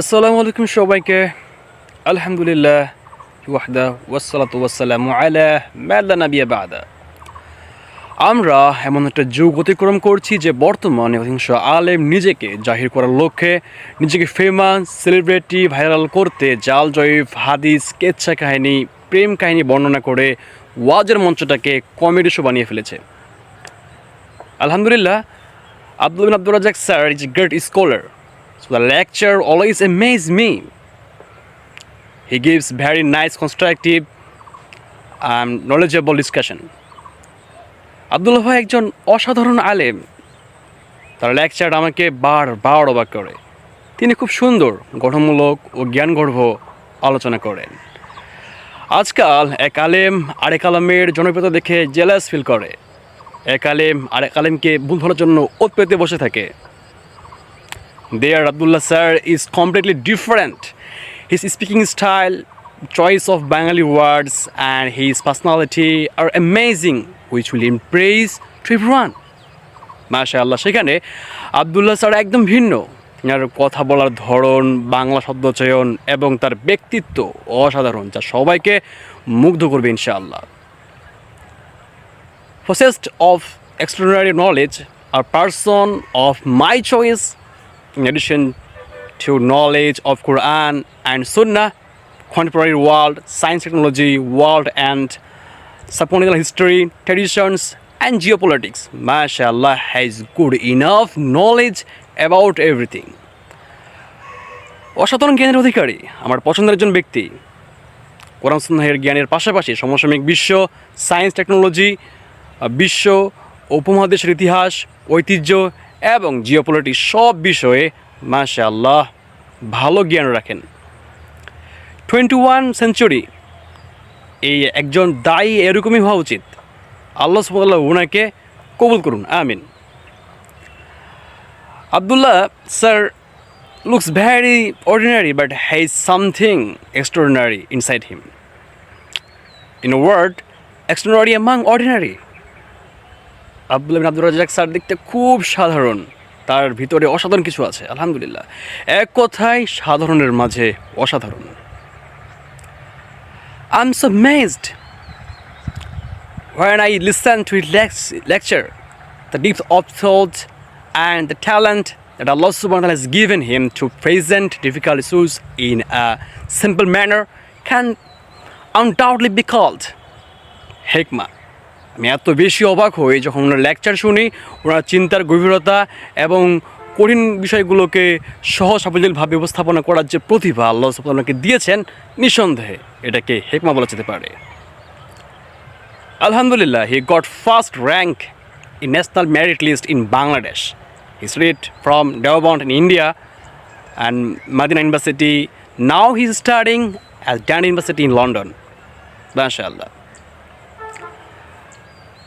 আসসালামু আলাইকুম সবাইকে। আলহামদুলিল্লাহ ওয়াহদা ওয়াসালামু আমরা এমন একটা যুগ অতিক্রম করছি যে বর্তমানে অধিকাংশ আলেম নিজেকে জাহির করার লক্ষ্যে নিজেকে ফেমাস সেলিব্রিটি ভাইরাল করতে জাল জয়ীফ হাদিস কেচ্ছা কাহিনী প্রেম কাহিনী বর্ণনা করে ওয়াজের মঞ্চটাকে কমেডি শো বানিয়ে ফেলেছে। Alhamdulillah, Abdul bin Abdul sir sir great scholar. So the lecture always amazes me. He gives very nice, constructive, and knowledgeable discussion. Abdullah ভাই একজন অসাধারণ আলেম। তার লেকচার আমাকে বার বার অবাক করে। তিনি খুব সুন্দর গঠনমূলক ও জ্ঞানগর্ভ আলোচনা করেন। আজকাল এক আলেম আরেক আলমের জনপ্রিয়তা দেখে জেলাস ফিল করে। এক আলেম আরেক আলেমকে ভুল ধরার জন্য ওত পেতে বসে থাকে। There Abdullah sir is completely different his speaking style choice of Bangali words and his personality are amazing which will impress to everyone মাশা সেখানে আবদুল্লাহ স্যার একদম ভিন্ন। আর কথা বলার ধরন বাংলা শব্দচয়ন এবং তার ব্যক্তিত্ব অসাধারণ যা সবাইকে মুগ্ধ করবে ইনশাআল্লাহ। Possessed of extraordinary knowledge, a person of my choice, in addition to knowledge of Quran and Sunnah, contemporary world, science, technology, world, and subcontinental history, traditions, and geopolitics. MashaAllah has good enough knowledge about everything. অসাধারণ জ্ঞানের অধিকারী আমার পছন্দের একজন ব্যক্তি কোরআন সুন্নাহের জ্ঞানের পাশাপাশি সমসাময়িক বিশ্ব সায়েন্স টেকনোলজি বিশ্ব উপমহাদেশের ইতিহাস ঐতিহ্য এবং জিওপলিটিক্স সব বিষয়ে মাশা আল্লাহ ভালো জ্ঞান রাখেন টোয়েন্টি ওয়ান সেঞ্চুরি এই একজন দায়ী এরকমই হওয়া উচিত আল্লাহ সুবাল্লাহ ওনাকে কবুল করুন আমিন Abdullah sir looks very ordinary but something extraordinary inside him. In a word, extraordinary among ordinary. Abdul Abdul Razzaq sir দেখতে খুব সাধারণ তার ভিতরে অসাধারণ কিছু আছে আলহামদুলিল্লাহ এক কথায় সাধারণের মাঝে অসাধারণ I am so amazed listen to his lex- lecture, the depth of thought and the talent that Allah subhanahu wa ta'ala has given him to present difficult issues in a simple manner can undoubtedly be called হেকমা আমি এত বেশি অবাক হই যখন ওনার lecture শুনি, ওনার চিন্তার গভীরতা এবং কঠিন বিষয়গুলোকে সহজ সাফল্যভাবে উপস্থাপনা করার যে প্রতিভা আল্লাহ আপনাকে দিয়েছেন, নিঃসন্দেহে এটাকে হেকমা বলা যেতে পারে। আলহামদুলিল্লাহ he got first rank in national merit list in Bangladesh he stayed from Deoband in India and Madina university now he starting as ড্যান্ড university in London মাশাল্লাহ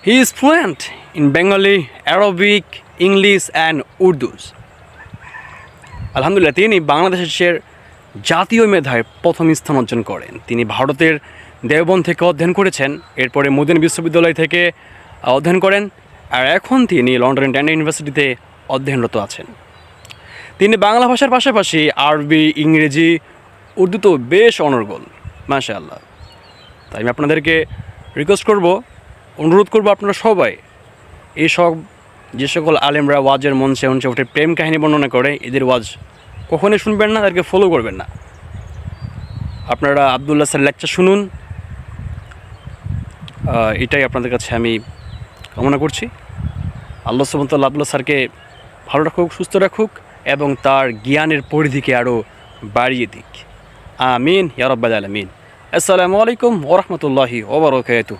He is fluent in Bengali, Arabic, English and Urdu. আলহামদুলিল্লাহ তিনি বাংলাদেশের জাতীয় মেধায় প্রথম স্থান অর্জন করেন। তিনি ভারতের দেওবন থেকে অধ্যয়ন করেছেন এরপরে মোদিন বিশ্ববিদ্যালয় থেকে অধ্যয়ন করেন আর এখন তিনি লন্ডনের ড্যান্ড ইউনিভার্সিটিতে অধ্যয়নরত আছেন। তিনি বাংলা ভাষার পাশাপাশি আরবি ইংরেজি উর্দু তো বেশ অনর্গল মাশা আল্লাহ তাই আমি আপনাদেরকে রিকোয়েস্ট করব অনুরোধ করব আপনারা সবাই এইসব যে সকল আলেমরা ওয়াজের মঞ্চে মঞ্চে উঠে প্রেম কাহিনী বর্ণনা করে, এদের ওয়াজ কখনই শুনবেন না, তাদেরকে ফলো করবেন না। আপনারা আবদুল্লাহ স্যার লেকচার শুনুন। এটাই আপনাদের কাছে আমি কামনা করছি। আল্লাহ সুবতাল আবদুল্লাহ স্যারকে ভালো রাখুক, সুস্থ রাখুক এবং তার জ্ঞানের পরিধিকে আরও বাড়িয়ে দিক। আমিন ইয়ারব্বাল আলমিন। আসসালামু আলাইকুম ওরহমতুল্লাহি ওবরকাত